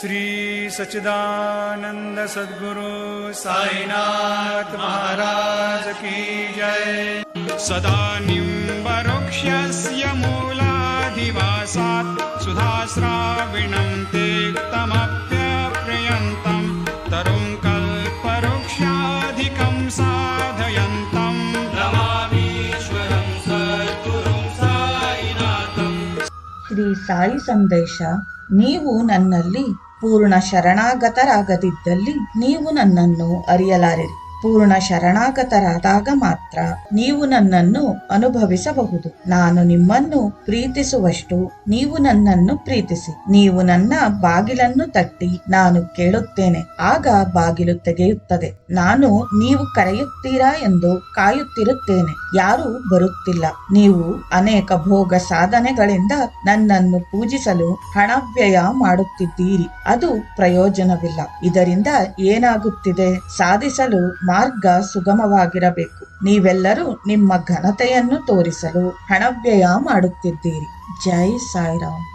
श्री सच्चिदानंद सद्गुरु साईनाथ महाराज की जय सदा निम्बवृक्षस्य मूलाधिवासात् सुधास्राविणं तेक्तमप्यप्रियन्तम् तरुं कल्पवृक्षाधिकं साधयन्तम् नमामीश्वरं सद्गुरुं साईनाथम् ಶ್ರೀ ಸಾಯಿ ಸಂದೇಶ ನೀವು ನನ್ನಲ್ಲಿ ಪೂರ್ಣ ಶರಣಾಗತರಾಗದಿದ್ದಲ್ಲಿ ನೀವು ನನ್ನನ್ನು ಅರಿಯಲಾರಿರಿ. ಪೂರ್ಣ ಶರಣಾಗತರಾದಾಗ ಮಾತ್ರ ನೀವು ನನ್ನನ್ನು ಅನುಭವಿಸಬಹುದು. ನಾನು ನಿಮ್ಮನ್ನು ಪ್ರೀತಿಸುವಷ್ಟು ನೀವು ನನ್ನನ್ನು ಪ್ರೀತಿಸಿ. ನೀವು ನನ್ನ ಬಾಗಿಲನ್ನು ತಟ್ಟಿ ನಾನು ಕೇಳುತ್ತೇನೆ. ಆಗ ಬಾಗಿಲು ತೆಗೆಯುತ್ತದೆ. ನಾನು ನೀವು ಕರೆಯುತ್ತೀರಾ ಎಂದು ಕಾಯುತ್ತಿರುತ್ತೇನೆ. ಯಾರೂ ಬರುತ್ತಿಲ್ಲ. ನೀವು ಅನೇಕ ಭೋಗ ಸಾಧನೆಗಳಿಂದ ನನ್ನನ್ನು ಪೂಜಿಸಲು ಹಣ ವ್ಯಯ ಮಾಡುತ್ತಿದ್ದೀರಿ. ಅದು ಪ್ರಯೋಜನವಿಲ್ಲ. ಇದರಿಂದ ಏನಾಗುತ್ತಿದೆ? ಸಾಧಿಸಲು ಮಾರ್ಗ ಸುಗಮವಾಗಿರಬೇಕು. ನೀವೆಲ್ಲರೂ ನಿಮ್ಮ ಘನತೆಯನ್ನು ತೋರಿಸಲು ಹಣವ್ಯಯ ಮಾಡುತ್ತಿದ್ದೀರಿ. ಜೈ ಸಾಯಿರಾಮ್.